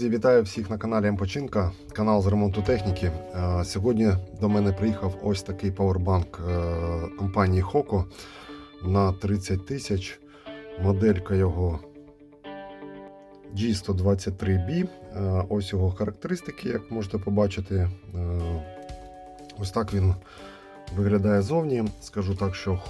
Друзі, вітаю всіх на каналі М-Починка, канал з ремонту техніки. Е, Сьогодні до мене приїхав ось такий павербанк е, компанії Hoco на 30 тисяч. Моделька його G123B. Е, Ось його характеристики, як можете побачити. Ось так він виглядає зовні. Скажу так, що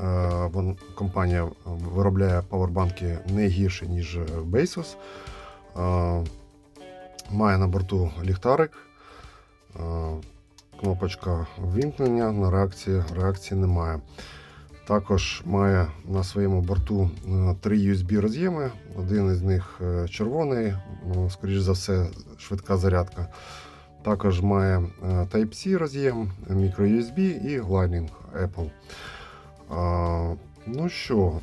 е, компанія виробляє павербанки не гірше, ніж Basos. Має на борту ліхтарик, кнопочка ввімкнення на реакції, реакції немає. Також має на своєму борту е, три USB роз'єми. Один із них е, червоний, скоріш за все, швидка зарядка. Також має е, Type-C роз'єм, microUSB і Lightning Apple. Ну що,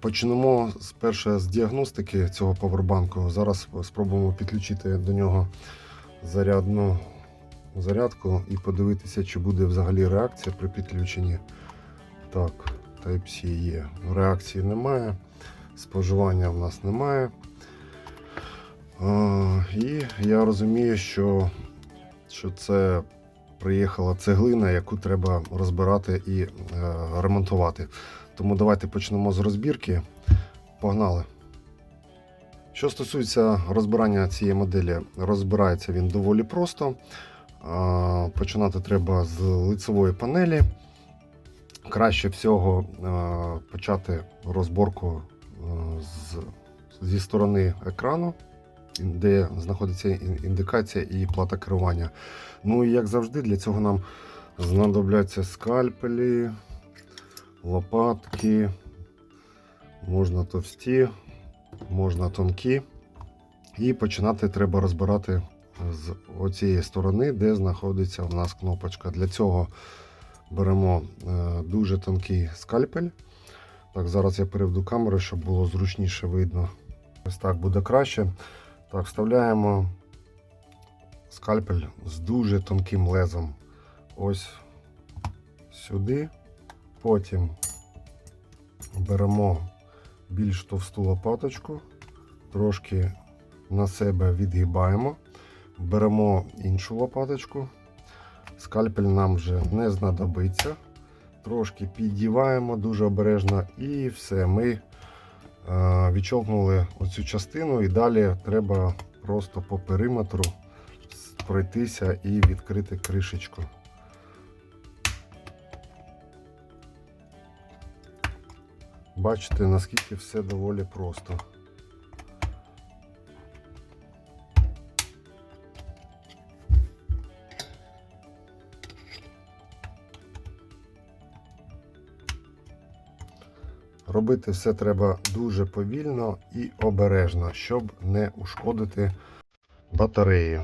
Почнемо спершу з діагностики цього павербанку. Зараз спробуємо підключити до нього зарядну зарядку і подивитися, чи буде взагалі реакція при підключенні. Так, Type-C є. Реакції немає, споживання в нас немає. А, і я розумію, що, що це приїхала цеглина, яку треба розбирати і е, ремонтувати. Тому давайте почнемо з розбірки. Погнали. Що стосується розбирання цієї моделі, розбирається він доволі просто. Починати треба з лицевої панелі. Краще всього почати розборку з, зі сторони екрану, де знаходиться індикація і плата керування. Ну і як завжди, для цього нам знадобляться скальпелі, лопатки, можна товсті, можна тонкі. І починати треба розбирати з оцієї сторони, де знаходиться у нас кнопочка. Для цього беремо е, дуже тонкий скальпель. Так, зараз я переведу камеру, щоб було зручніше видно. Ось так буде краще. Так, вставляємо скальпель з дуже тонким лезом. Ось сюди. Потім беремо більш товсту лопаточку, трошки на себе відгибаємо, беремо іншу лопаточку, скальпель нам вже не знадобиться. Трошки піддіваємо дуже обережно і все. Ми е, відчовкнули оцю частину і далі треба просто по периметру пройтися і відкрити кришечку. Бачите, наскільки все доволі просто. Робити все треба дуже повільно і обережно, щоб не ушкодити батареї.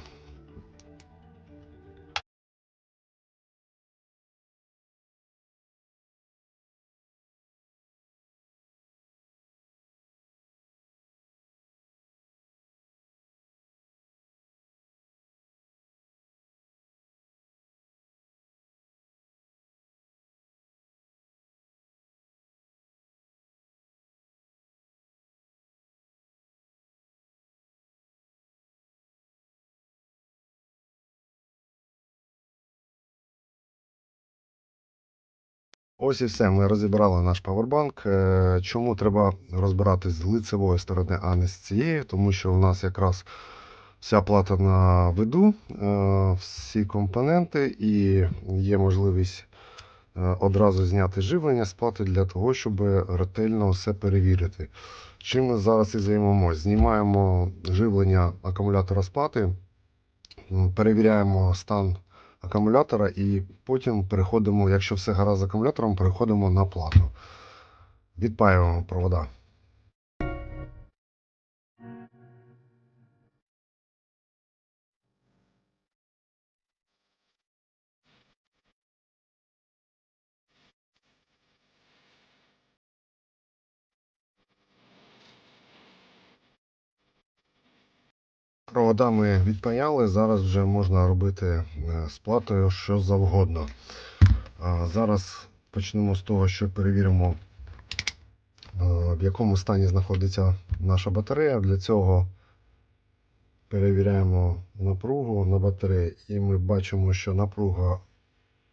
Ось і все. Ми розібрали наш павербанк. Е, Чому треба розбирати з лицевої сторони, а не з цієї? Тому що у нас якраз вся плата на виду, е, всі компоненти, і є можливість е, одразу зняти живлення з плати для того, щоб ретельно все перевірити. Чим ми зараз і займемось? Знімаємо живлення акумулятора з плати, перевіряємо стан акумулятора і потім переходимо, якщо все гаразд з акумулятором, переходимо на плату. Відпаюємо провода. Провода ми відпаяли, зараз вже можна робити е, з платою що завгодно. Зараз почнемо з того, що перевіримо в якому стані знаходиться наша батарея. Для цього перевіряємо напругу на батареї і ми бачимо, що напруга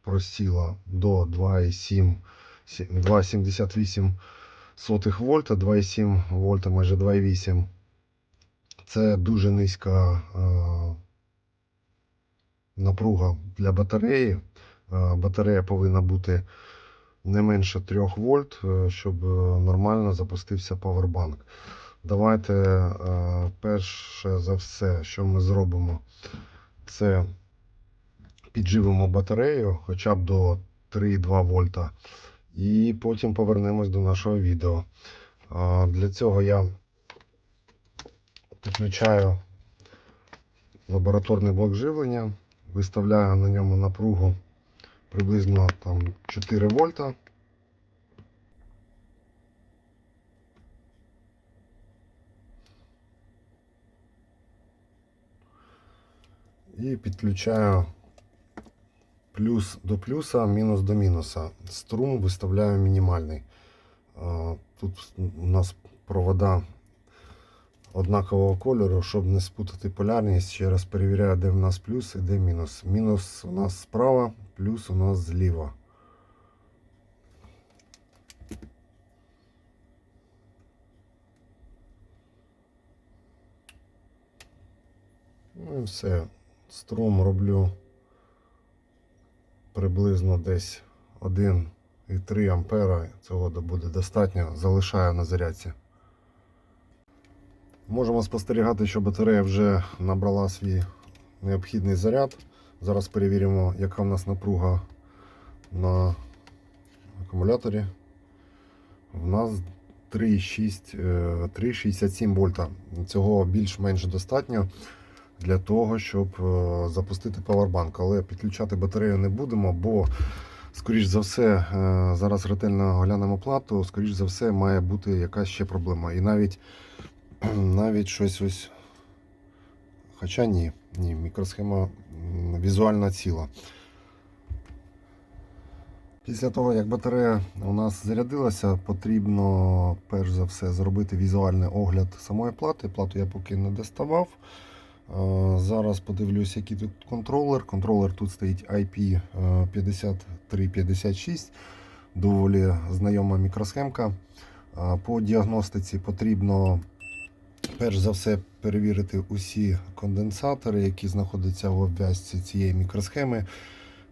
просіла до 2,78 вольта, 2,7 вольта, майже 2,8. Це дуже низька е, напруга для батареї. Е, батарея повинна бути не менше 3 вольт, е, щоб нормально запустився павербанк. Давайте перше за все, що ми зробимо, це підживимо батарею хоча б до 3,2 вольта. І потім повернемось до нашого відео. Для цього я підключаю лабораторний блок живлення, виставляю на ньому напругу приблизно там 4 вольта. І підключаю плюс до плюса, мінус до мінуса. Струм виставляю мінімальний. Тут у нас провода однакового кольору, щоб не спутати полярність. Ще раз перевіряю, де в нас плюс і де мінус. Мінус у нас справа, плюс у нас зліва. Ну і все. Струм роблю приблизно десь 1,3 ампера. Цього буде достатньо. Залишаю на зарядці. Можемо спостерігати, що батарея вже набрала свій необхідний заряд. Зараз перевіримо, яка в нас напруга на акумуляторі. У нас 3,6, е, 3,67 вольта. Цього більш-менш достатньо для того, щоб е, запустити павербанк. Але підключати батарею не будемо, бо, скоріш за все, е, зараз ретельно глянемо плату, скоріш за все, має бути якась ще проблема. І навіть навіть щось ось. Хоча ні, ні, мікросхема візуально ціла. Після того, як батарея у нас зарядилася, потрібно перш за все зробити візуальний огляд самої плати. Плату я поки не доставав. Е, Зараз подивлюсь, який тут контролер. Контролер тут стоїть IP5356, доволі знайома мікросхемка. Е, По діагностиці потрібно перш за все перевірити усі конденсатори, які знаходяться в обв'язці цієї мікросхеми.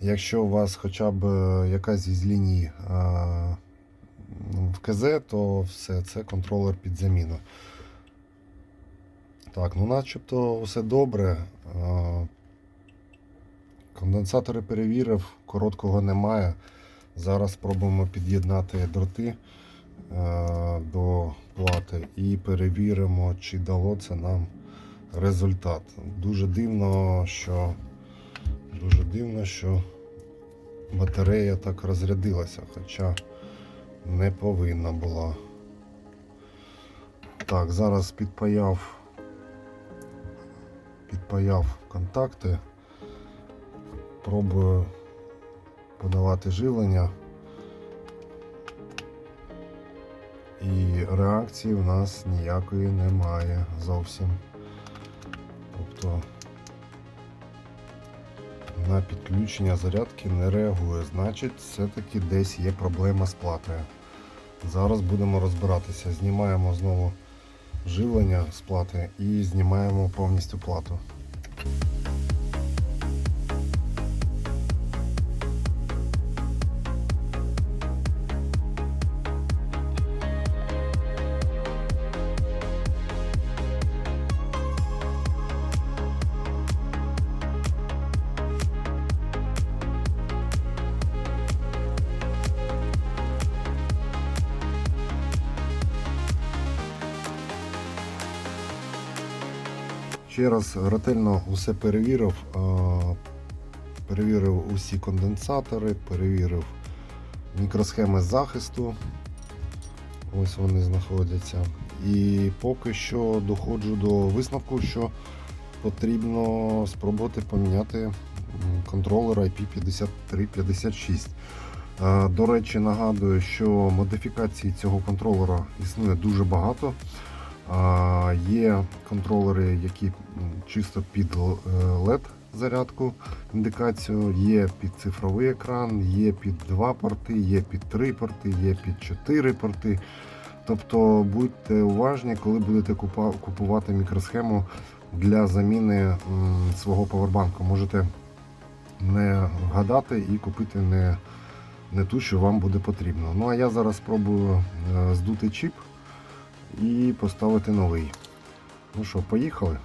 Якщо у вас хоча б е, якась із ліній е, в КЗ, то все це контролер під заміну. Так, ну начебто все добре. Е, Конденсатори перевірив, короткого немає. Зараз спробуємо під'єднати дроти до плати і перевіримо, чи дало це нам результат. Дуже дивно, що дуже дивно, що батарея так розрядилася, хоча не повинна була. Так, зараз підпаяв, підпаяв контакти. Пробую подавати живлення. І реакції в нас ніякої немає зовсім. Тобто на підключення зарядки не реагує. Значить, все-таки десь є проблема з платою. Зараз будемо розбиратися. Знімаємо знову живлення з плати і знімаємо повністю плату. Ще раз ретельно усе перевірив. Перевірив усі конденсатори, перевірив мікросхеми захисту. Ось вони знаходяться. І поки що доходжу до висновку, що потрібно спробувати поміняти контролер IP5356. Е, До речі, нагадую, що модифікацій цього контролера існує дуже багато. Е, Є контролери, які чисто під LED зарядку, індикацію, є під цифровий екран, є під 2 порти, є під 3 порти, є під 4 порти. Тобто будьте уважні, коли будете купувати мікросхему для заміни свого павербанку. Можете не вгадати і купити не, не ту, що вам буде потрібно. Ну а я зараз спробую е, здути чіп і поставити новий. Ну що, поїхали?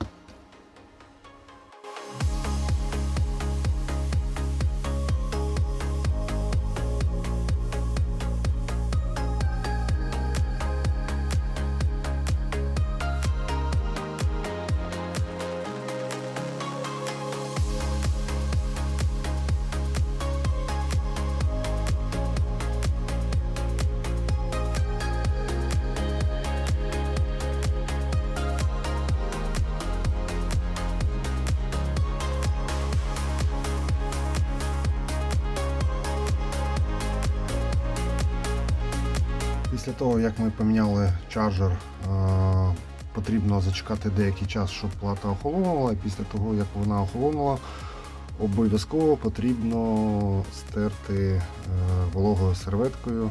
Після того, як ми поміняли чарджер, е, потрібно зачекати деякий час, щоб плата охолонула. І після того, як вона охолонула, обов'язково потрібно стерти е, вологою серветкою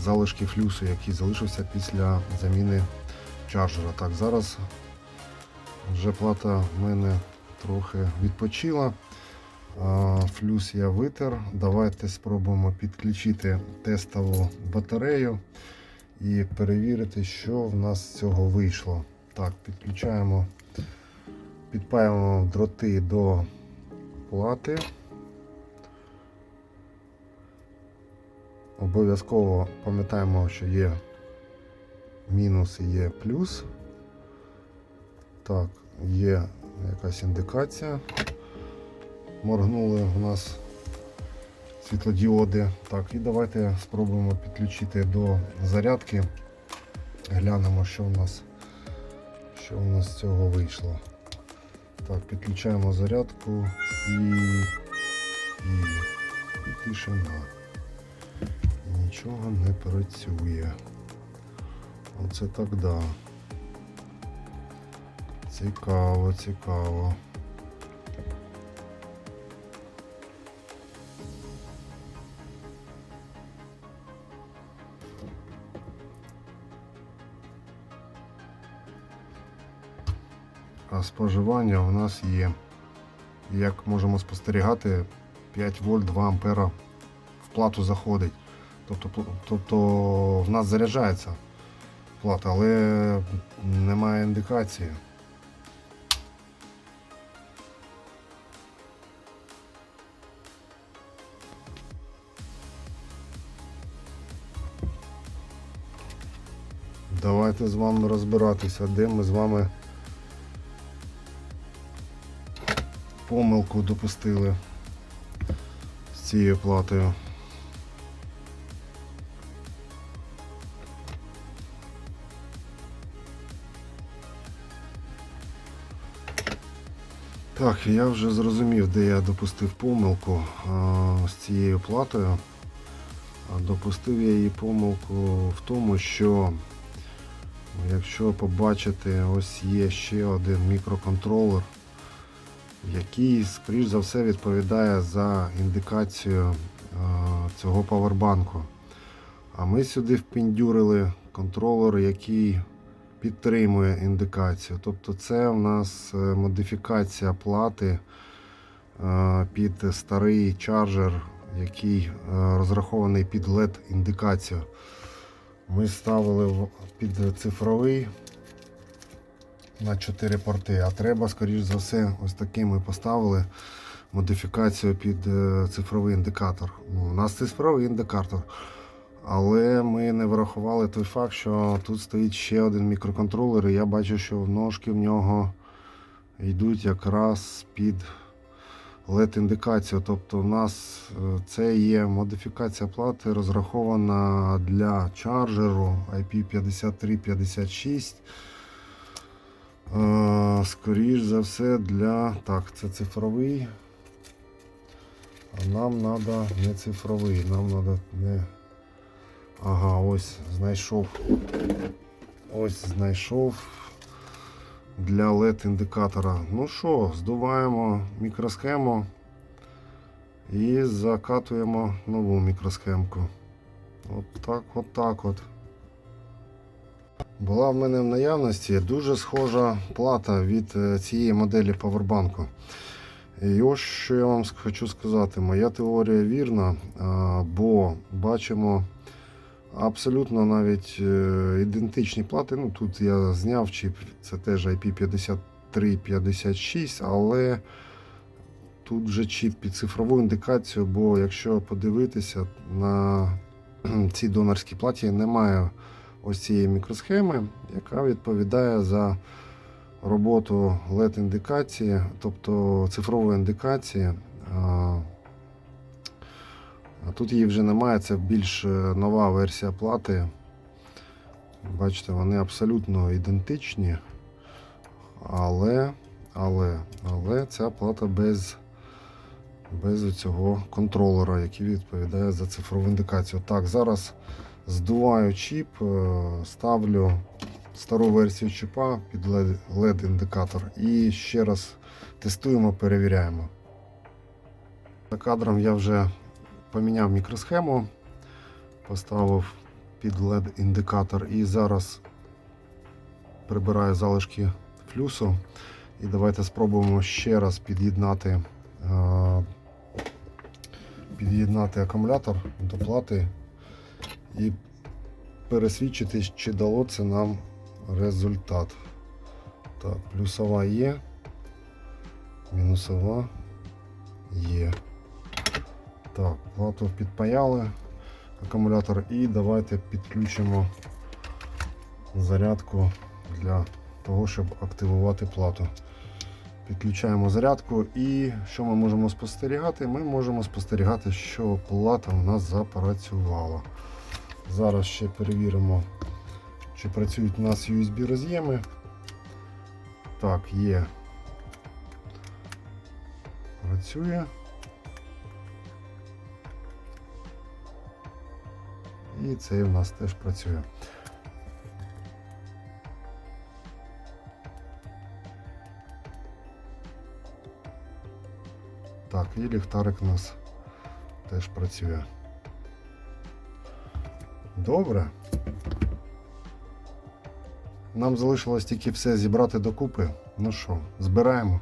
залишки флюсу, який залишився після заміни чарджера. Так, зараз вже плата в мене трохи відпочила. Флюс я витер. Давайте спробуємо підключити тестову батарею і перевірити, що в нас з цього вийшло. Так, підключаємо, підпаюємо дроти до плати. Обов'язково пам'ятаємо, що є мінус і є плюс. Так, є якась індикація моргнули у нас світлодіоди. Так, і давайте спробуємо підключити до зарядки. Глянемо, що у нас що у нас з цього вийшло. Так, підключаємо зарядку і, і, і тишина. Нічого не працює. Оце так да. Цікаво, цікаво. Споживання у нас є. Як можемо спостерігати, 5 вольт 2 ампера в плату заходить. Тобто, тобто в нас заряджається плата, але немає індикації. Давайте з вами розбиратися, де ми з вами помилку допустили з цією платою. Так, я вже зрозумів, де я допустив помилку а, з цією платою. А Допустив я її помилку в тому, що якщо побачите, ось є ще один мікроконтролер, який, скоріш за все, відповідає за індикацію е, цього павербанку. А ми сюди впіндюрили контролер, який підтримує індикацію. Тобто це у нас е, модифікація плати е, під старий чарджер, який розрахований під LED-індикацію. Ми ставили під цифровий на 4 порти, а треба, скоріш за все, ось таким ми поставили модифікацію під е, цифровий індикатор. Ну, у нас цифровий індикатор. Але ми не врахували той факт, що тут стоїть ще один мікроконтролер, і я бачу, що ножки в нього йдуть якраз під LED-індикацію. Тобто, у нас е, це є модифікація плати, розрахована для чарджеру IP5356. Е, Скоріш за все для. Так, це цифровий. А нам треба не цифровий, нам треба не. Ага, ось знайшов. Ось знайшов для LED індикатора. Ну що, здуваємо мікросхему і закатуємо нову мікросхемку. От так, от так от. Була в мене в наявності дуже схожа плата від е, цієї моделі павербанку. І ось що я вам хочу сказати. Моя теорія вірна, бо бачимо абсолютно навіть е, ідентичні плати. Ну, тут я зняв чіп, це теж IP5356, але тут вже чіп під цифрову індикацію, бо якщо подивитися на цій донорській платі, немає ось цієї мікросхеми, яка відповідає за роботу LED-індикації, тобто цифрової індикації. Тут її вже немає, це більш е, нова версія плати. Бачите, вони абсолютно ідентичні, але, але, але ця плата без, без цього контролера, який відповідає за цифрову індикацію. Так, зараз здуваю чіп, е, ставлю стару версію чіпа під LED-індикатор і ще раз тестуємо, перевіряємо. За кадром я вже поміняв мікросхему, поставив під LED-індикатор і зараз прибираю залишки флюсу. І давайте спробуємо ще раз під'єднати е, під'єднати акумулятор до плати і пересвідчитись, чи дало це нам результат. Так, плюсова є, мінусова є. Так, плату підпаяли акумулятор і давайте підключимо зарядку для того, щоб активувати плату. Підключаємо зарядку і що ми можемо спостерігати? Ми можемо спостерігати, що плата у нас запрацювала. Зараз ще перевіримо, чи працюють у нас USB роз'єми. Так, є. Працює. І цей у нас теж працює. Так, і ліхтарик у нас теж працює. Добре. Нам залишилось тільки все зібрати докупи. Ну що, збираємо.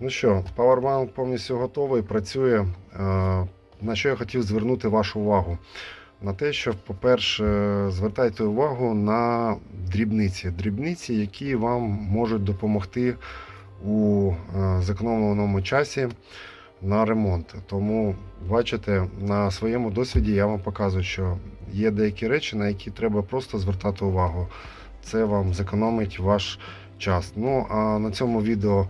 Ну що, Powerbank повністю готовий, працює. Е, На що я хотів звернути вашу увагу? На те, що, по-перше, звертайте увагу на дрібниці. Дрібниці, які вам можуть допомогти у е, зекономленому часі на ремонт. Тому, бачите, на своєму досвіді я вам показую, що є деякі речі, на які треба просто звертати увагу. Це вам зекономить ваш час. Ну, а на цьому відео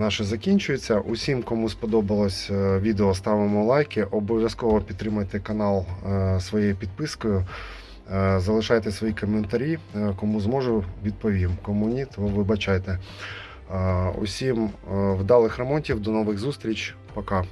наше закінчується. Усім, кому сподобалось е, відео, ставимо лайки. Обов'язково підтримайте канал е, своєю підпискою. Е, Залишайте свої коментарі. Кому зможу, відповім. Кому ні, то вибачайте. Усім вдалих ремонтів, до нових зустріч. Пока.